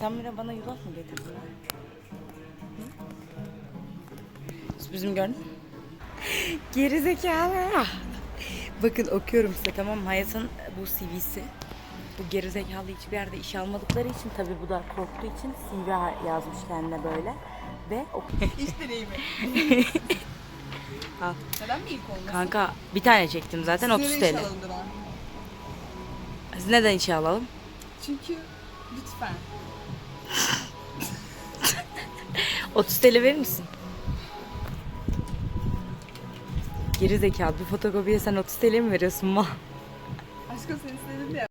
Sen bile bana yulaf mı getirdin? Hı? Sürprizimi gördün mü? Geri zekalı. Bakın okuyorum size tamam mı? Hayat'ın bu CV'si. Bu geri zekalı hiçbir yerde iş almadıkları için tabii bu da korktuğu için CV yazmış kendine böyle. Ve ok- İş deneyimi. Al. Neden mi ilk olmasın? Kanka bir tane çektim zaten 30 Sizlere TL. alındıran. Biz neden işe alalım? Çünkü lütfen. 30 TL verir misin? Geri zekalı bir fotokopiye sen 30 TL mi veriyorsun ma? Aşkım seni istedim de.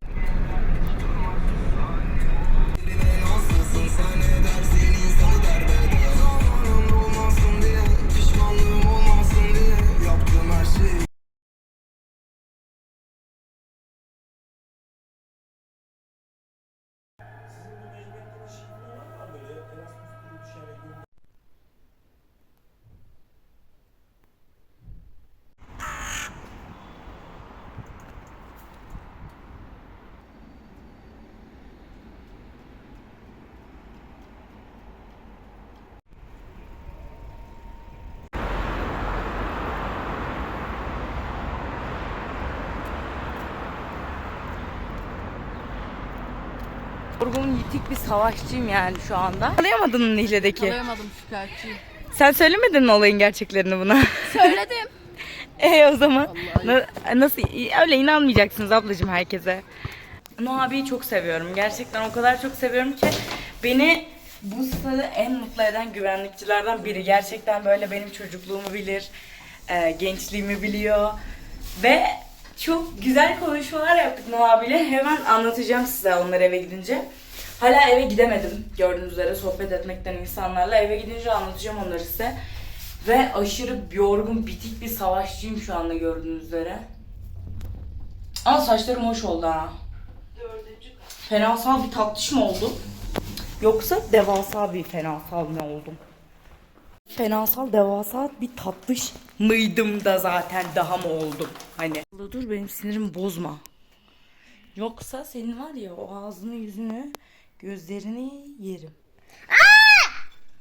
Yorgun yitik bir savaşçıyım yani şu anda. Anlayamadın mı Nihle'deki? Kalayamadım şikayetçiyim. Sen söylemedin mi olayın gerçeklerini buna? Söyledim. e o zaman na- nasıl öyle inanmayacaksınız ablacığım herkese. Nuh abiyi çok seviyorum. Gerçekten o kadar çok seviyorum ki beni bu stada en mutlu eden güvenlikçilerden biri. Gerçekten böyle benim çocukluğumu bilir, e, gençliğimi biliyor ve çok güzel konuşmalar yaptık Nuh abiyle. Hemen anlatacağım size onları eve gidince. Hala eve gidemedim gördüğünüz üzere sohbet etmekten insanlarla. Eve gidince anlatacağım onları size. Ve aşırı yorgun, bitik bir savaşçıyım şu anda gördüğünüz üzere. Ama saçlarım hoş oldu ha. Fenasal bir tatlış mı oldum? Yoksa devasa bir fenasal mı oldum? Fenasal devasa bir tatlış mıydım da zaten daha mı oldum? Hani. Dur benim sinirimi bozma. Yoksa senin var ya o ağzını yüzünü gözlerini yerim.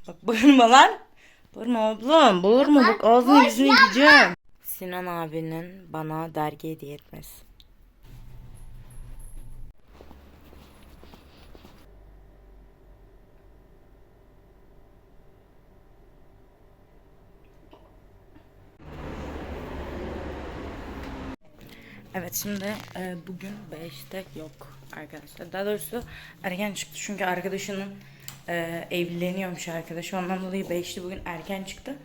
Bak bağırma lan. Bağırma ablam bağırma bak ağzını yüzünü yiyeceğim. Sinan abinin bana dergi hediye etmesi. Evet şimdi e, bugün 5'te yok arkadaşlar. Daha doğrusu erken çıktı çünkü arkadaşının e, evleniyormuş arkadaşı. Ondan dolayı 5'ti bugün erken çıktı.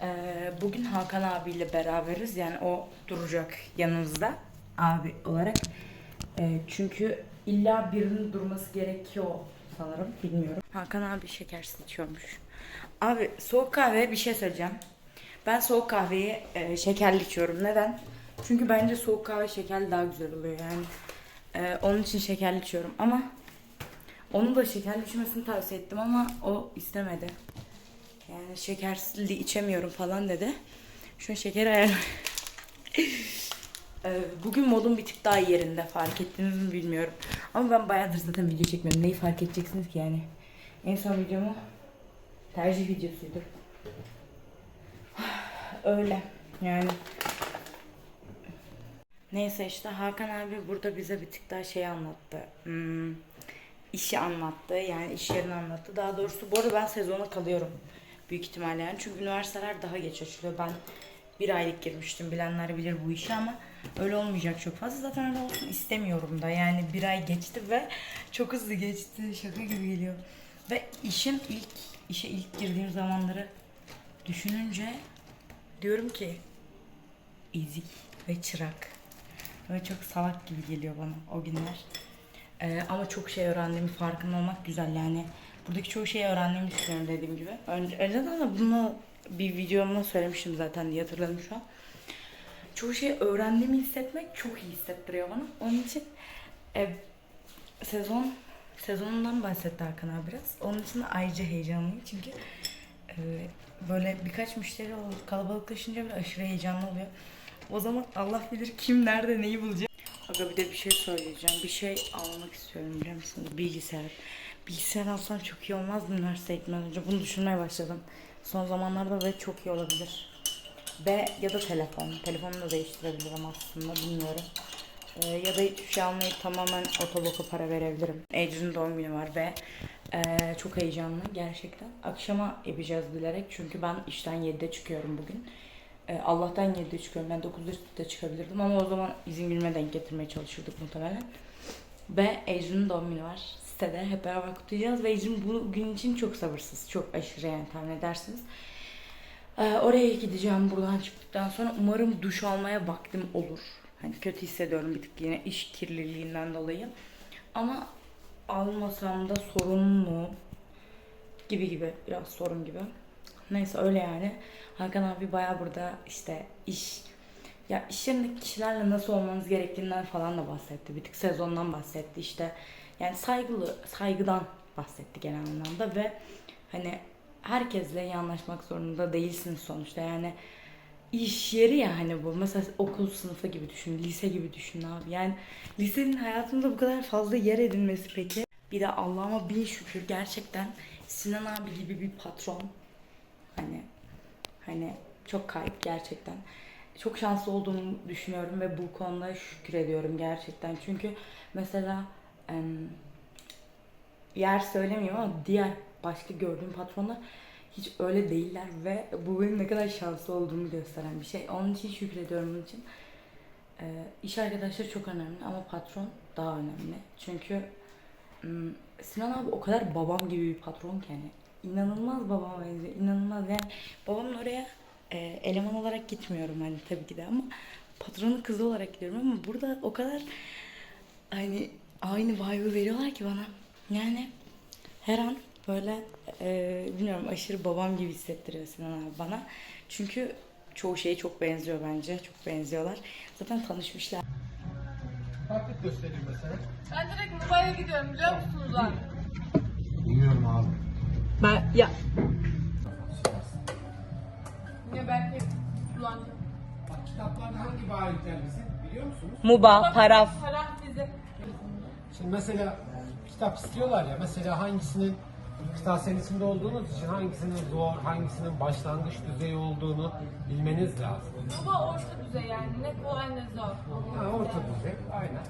E, bugün Hakan abiyle beraberiz. Yani o duracak yanımızda abi olarak. E, çünkü illa birinin durması gerekiyor sanırım. Bilmiyorum. Hakan abi şekersiz içiyormuş. Abi soğuk kahve bir şey söyleyeceğim. Ben soğuk kahveyi e, şekerli içiyorum. Neden? Çünkü bence soğuk kahve şekerli daha güzel oluyor yani. E, onun için şekerli içiyorum ama onu da şekerli içmesini tavsiye ettim ama o istemedi. Yani şekersiz içemiyorum falan dedi. Şu şeker ayar. E, Bugün modum bir tık daha yerinde fark ettiniz mi bilmiyorum. Ama ben bayağıdır zaten video çekmiyorum. Neyi fark edeceksiniz ki yani. En son videomu tercih videosuydu. Öyle yani. Neyse işte Hakan abi burada bize bir tık daha şey anlattı. Hmm, işi anlattı yani iş yerini anlattı. Daha doğrusu bu arada ben sezona kalıyorum. Büyük ihtimalle yani. Çünkü üniversiteler daha geç açılıyor. Ben bir aylık girmiştim. Bilenler bilir bu işi ama öyle olmayacak çok fazla. Zaten öyle olsun istemiyorum da. Yani bir ay geçti ve çok hızlı geçti. Şaka gibi geliyor. Ve işin ilk, işe ilk girdiğim zamanları düşününce diyorum ki ezik ve çırak. Böyle çok salak gibi geliyor bana o günler. Ee, ama çok şey öğrendiğimi farkında olmak güzel yani. Buradaki çoğu şeyi öğrendiğimi düşünüyorum dediğim gibi. Önce, önceden de bunu bir videomda söylemiştim zaten diye hatırladım şu an. Çoğu şeyi öğrendiğimi hissetmek çok iyi hissettiriyor bana. Onun için e, sezon sezonundan bahsetti Hakan abi biraz. Onun için de ayrıca heyecanlıyım çünkü e, böyle birkaç müşteri kalabalıklaşınca bile aşırı heyecanlı oluyor. O zaman Allah bilir kim nerede neyi bulacak. Aga bir de bir şey söyleyeceğim. Bir şey almak istiyorum biliyor musunuz? Bilgisayar. bilgisayar alsam çok iyi olmaz mı üniversiteye gitmeden önce? Bunu düşünmeye başladım. Son zamanlarda ve çok iyi olabilir. Ve ya da telefon. Telefonu da değiştirebilirim aslında bilmiyorum. Ee, ya da hiçbir şey almayıp tamamen otoboka para verebilirim. Ecrin'in doğum günü var ve ee, çok heyecanlı gerçekten. Akşama yapacağız bilerek çünkü ben işten 7'de çıkıyorum bugün. Ee, Allah'tan 7'de çıkıyorum. Ben 9'da çıkabilirdim ama o zaman izin günüme denk getirmeye çalışırdık muhtemelen. Ve Ecrin'in doğum günü var. Sitede hep beraber kutlayacağız ve Ecrin bu gün için çok sabırsız. Çok aşırı yani tahmin edersiniz. Ee, oraya gideceğim buradan çıktıktan sonra. Umarım duş almaya vaktim olur. Hani kötü hissediyorum bir tık yine iş kirliliğinden dolayı. Ama almasam da sorun mu? Gibi gibi. Biraz sorun gibi. Neyse öyle yani. Hakan abi baya burada işte iş ya iş yerindeki kişilerle nasıl olmanız gerektiğinden falan da bahsetti. Bir tık sezondan bahsetti işte. Yani saygılı, saygıdan bahsetti genel anlamda ve hani herkesle iyi anlaşmak zorunda değilsiniz sonuçta. Yani iş yeri ya hani bu. Mesela okul sınıfı gibi düşün, lise gibi düşün abi. Yani lisenin hayatımda bu kadar fazla yer edinmesi peki. Bir de Allah'ıma bin şükür gerçekten Sinan abi gibi bir patron. Hani hani çok kayıp gerçekten. Çok şanslı olduğumu düşünüyorum ve bu konuda şükür ediyorum gerçekten. Çünkü mesela yer söylemiyorum ama diğer başka gördüğüm patronlar hiç öyle değiller ve bu benim ne kadar şanslı olduğumu gösteren bir şey. Onun için şükrediyorum bunun için. Ee, iş arkadaşları çok önemli ama patron daha önemli. Çünkü Sinan abi o kadar babam gibi bir patron ki hani inanılmaz babama benziyor. inanılmaz yani babamın oraya e, eleman olarak gitmiyorum hani tabii ki de ama patronun kızı olarak gidiyorum ama burada o kadar hani aynı vibe'ı veriyorlar ki bana. Yani her an böyle e, bilmiyorum aşırı babam gibi hissettiriyor Sinan abi bana. Çünkü çoğu şeye çok benziyor bence. Çok benziyorlar. Zaten tanışmışlar. Taklit göstereyim mesela. Ben direkt Mubai'ye gidiyorum biliyor musunuz abi? Bilmiyorum abi. Ben ya Yine belki kullanacağım. Bak kitaplarda hangi bizim biliyor musunuz? Muba, paraf. Şimdi mesela kitap istiyorlar ya mesela hangisinin kıta serisinde olduğunuz için hangisinin zor, hangisinin başlangıç düzeyi olduğunu bilmeniz lazım. Bu da orta düzey yani. Ne kolay ne zor. Ha, orta düzey, aynen.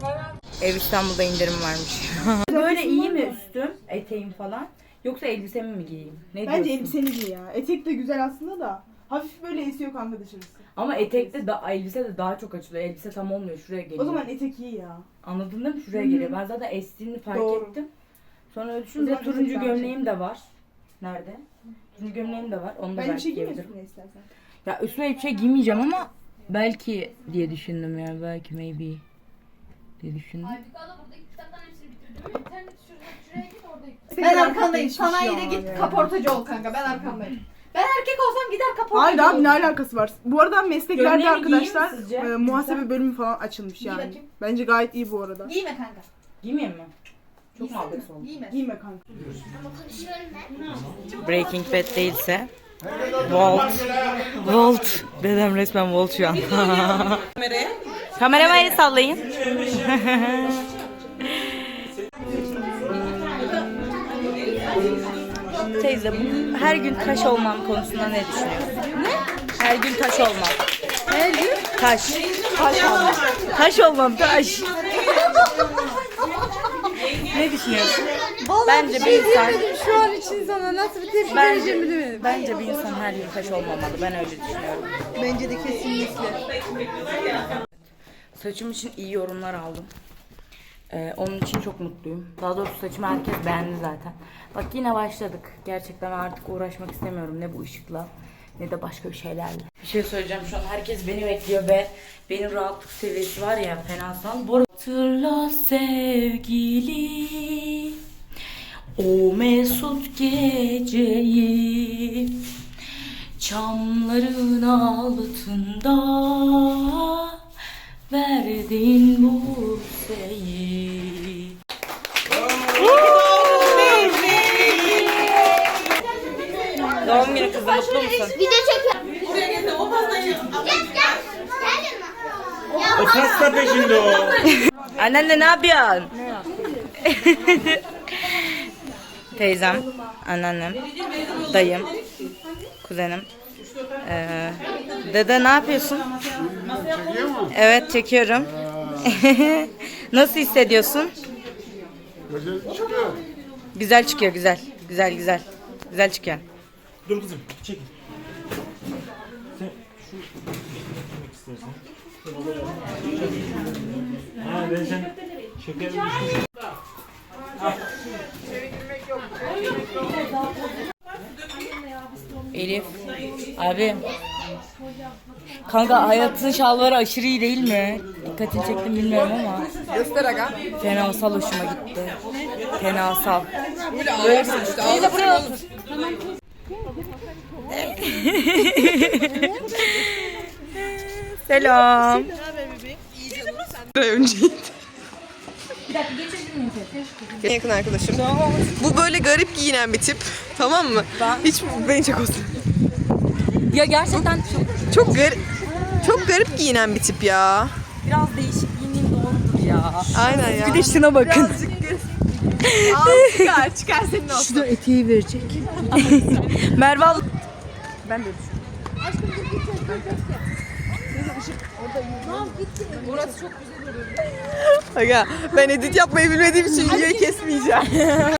Para Ev İstanbul'da indirim varmış. Böyle iyi mi üstüm, eteğim falan? Yoksa elbisemi mi giyeyim? Ne Bence diyorsun? elbiseni giy ya. Etek de güzel aslında da. Hafif böyle esiyor kanka dışarısı. Ama etekte da elbise de daha çok açılıyor. Elbise tam olmuyor. Şuraya geliyor. O zaman etek iyi ya. Anladın değil mi? Şuraya Hı hı. geliyor. Ben zaten estiğini fark Doğru. ettim. Sonra zaman turuncu gömleğim de var. Nerede? Turuncu gömleğim de var. Onu da Ben belki şey giyebilirim. istersen. Ya üstüne hiçbir şey giymeyeceğim ama belki diye düşündüm yani. Belki maybe diye düşündüm. Halbuki ada buradaki kitapların hepsini bitirdim. İnternet şuraya, şuraya git orada git. Ben arkandayım. Sanayide git kaportacı ol kanka. Ben arkandayım. Ben erkek olsam gider kaportacı Hayır abi ne alakası var? Bu arada mesleklerde Gömleğini giyeyim mi arkadaşlar sizce? e, muhasebe bölümü falan açılmış Giy yani. bakayım. Bence gayet iyi bu arada. Giyme kanka. Giymeyeyim mi? Çok mu abes oldu? Giyme. Giyme kanka. Breaking Bad değilse Volt. Volt. Dedem resmen Volt şu an. Kameraya. Kamerama el sallayın. Teyze bu her gün taş olmam konusunda ne düşünüyorsun? Ne? Her gün taş olmam. Her gün? Taş. Taş olmam. Taş olmam taş. ne düşünüyorsun? Bence bir insan şu an için sana nasıl bir tepki Bence, bence bir insan her gün taş olmamalı. Ben öyle düşünüyorum. Bence de kesinlikle. Saçım için iyi yorumlar aldım. Ee, onun için çok mutluyum. Daha doğrusu saçımı herkes beğendi zaten. Bak yine başladık. Gerçekten artık uğraşmak istemiyorum. Ne bu ışıkla ne de başka bir şeylerle. Bir şey söyleyeceğim şu an. Herkes beni bekliyor ve benim rahatlık seviyesi var ya fenasal. Hatırla sevgili o mesut geceyi Çamların altında verdin bu seyi. Doğum günü kızım mutlu musun? Video çekiyor. Buraya gel o pastayı. Gel gel. Gel. O pasta peşinde o. Annenle ne yapıyorsun? teyzem, anneannem, dayım, kuzenim. Ee, dede ne yapıyorsun? Evet çekiyorum. Nasıl hissediyorsun? Güzel çıkıyor güzel. Güzel güzel. Güzel çıkıyor. Dur kızım çekil. Sen şu çekmek istersen. Ha ben sen şeker. Elif. Abi. Kanka hayatın şalvarı aşırı iyi değil mi? Dikkatini çektim bilmiyorum ama. Göster aga. Fenasal hoşuma gitti. Fenasal. Böyle ağırsın işte. Ağla buraya otur. Selam. En yakın arkadaşım. Bu böyle garip giyinen bir tip. Tamam mı? Hiç beni çok olsun. Ya gerçekten çok, Çok garip çok garip giyinen bir tip ya. biraz değişik giyineyim doğrudur ya. Aynen ya. Bir de şuna bakın. Al çıkar çıkar senin olsun. Şurada eteği verecek. Merve al- Aga ben edit yapmayı bilmediğim için videoyu kesmeyeceğim.